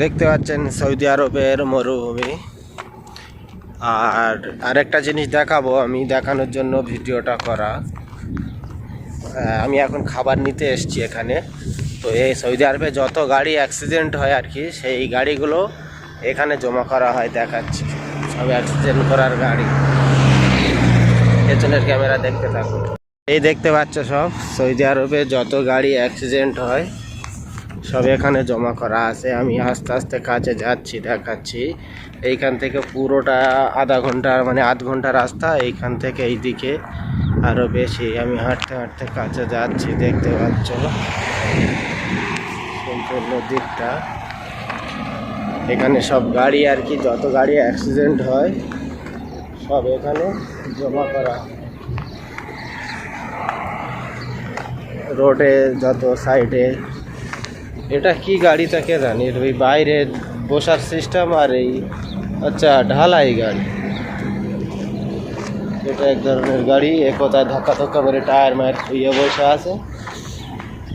দেখতে পাচ্ছেন সৌদি আরবের মরুভূমি। আর আরেকটা জিনিস দেখাবো আমি, দেখানোর জন্য ভিডিওটা করা। আমি এখন খাবার নিতে এসেছি এখানে। তো এই সৌদি আরবে যত গাড়ি অ্যাক্সিডেন্ট হয় আর কি, সেই গাড়িগুলো এখানে জমা করা হয়, দেখাচ্ছি। সব অ্যাক্সিডেন্ট করার গাড়ি। পেছনের ক্যামেরা দেখতে থাকুন। এই দেখতে পাচ্ছ সব, সৌদি আরবে যত গাড়ি অ্যাক্সিডেন্ট হয় সব এখানে জমা করা আছে। আমি আস্তে আস্তে কাছে যাচ্ছি, দেখাচ্ছি। এইখান থেকে পুরোটা আধা ঘণ্টা মানে আধ ঘণ্টা রাস্তা এইখান থেকে এইদিকে। আরও বেশি, আমি হাঁটতে হাঁটতে কাছে যাচ্ছি, দেখতে পাচ্ছ। সম্পূর্ণ দিকটা। এখানে সব গাড়ি আর কি, যত গাড়ি অ্যাক্সিডেন্ট হয়, সব এখানে জমা করা। রোডে, যত সাইডে এটা কি গাড়ি তাকে জানি? ওই বাইরে বসার সিস্টেম আর এই আচ্ছা ঢালাই গাড়ি। এটা এক ধরনের গাড়ি একতা ধাক্কা ধক্কা করে টায়ার মায়ের খুইয়ে বসে আছে।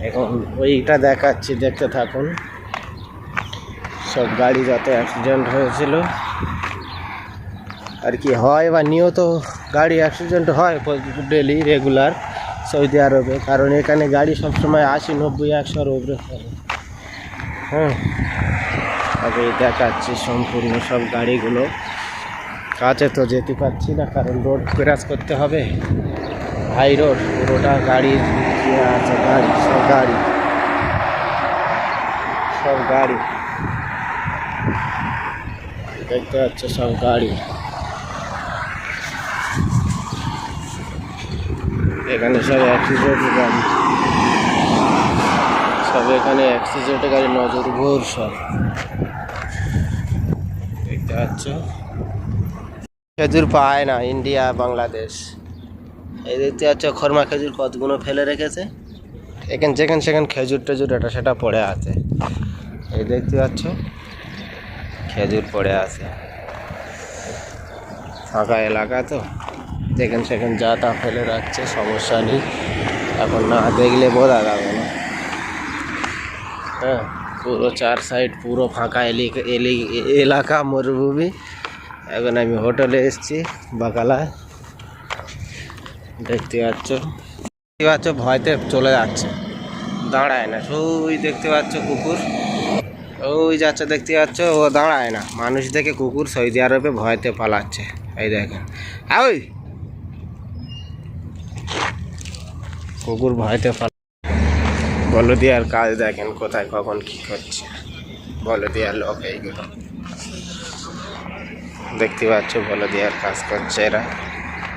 এখন ওইটা দেখাচ্ছি, দেখতে থাকুন। সব গাড়ি যাতে অ্যাক্সিডেন্ট হয়েছিল। আর কি হয় বা নিয়ত গাড়ি অ্যাক্সিডেন্ট হয় ডেলি রেগুলার সৌদি আরবে। কারণ এখানে গাড়ি সবসময় আশি, নব্বই, একশোর উপরে চলে হ্যাঁ। তবে দেখাচ্ছি সম্পূর্ণ সব গাড়িগুলো। কাছে তো যেতে পারছি না, কারণ রোড ক্রাস করতে হবে। হাই রোড, পুরোটা গাড়ি ইয়ে আছে, গাড়ি, সব গাড়ি। সব গাড়ি। দেখতে পাচ্ছ সব গাড়ি। এখানে সব অ্যাক্সিডেন্ট গাড়ি সব এখানে অ্যাক্সিডেন্ট গাড়ি নজর ভোর সব দেখতে পাচ্ছ খেজুর পায় না, ইন্ডিয়া, বাংলাদেশ। এই দেখতে পাচ্ছ, খরমা খেজুর কতগুলো ফেলে রেখেছে। এখান যেখানে সেখানে খেজুর টেজুর এটা সেটা পড়ে আছে। এই দেখতে পাচ্ছ, খেজুর পড়ে আছে। ফাঁকা এলাকা তো, যেখানে সেখানে যা তা ফেলে রাখছে, সমস্যা নেই। এখন না দেখলে বোঝা যাবে না। হ্যাঁ পুরো চার সাইড পুরো ফাঁকা এলিকা এলি- এলাকা, মরুভূমি। এখন আমি হোটেলে এসেছি, বাকালায়। দেখতে পাচ্ছ। দেখতে পাচ্ছ, ভয়তে চলে যাচ্ছে। দাঁড়ায় না ওই দেখতে পাচ্ছ, কুকুর। ওই যাচ্ছে, দেখতে পাচ্ছ, ও দাঁড়ায় না। মানুষ দেখে কুকুর সৌদি আরবে ভয়তে পালাচ্ছে। এই দেখেন। ওই কুকুর ভয়তে পালা বলো দিয়ার কাজ দেখেন কোথায়, কখন কি করছে বলো দিয়ার লোক এইগুলো। দেখতে পাচ্ছ বলদিয়ার কাজ করছে এরা।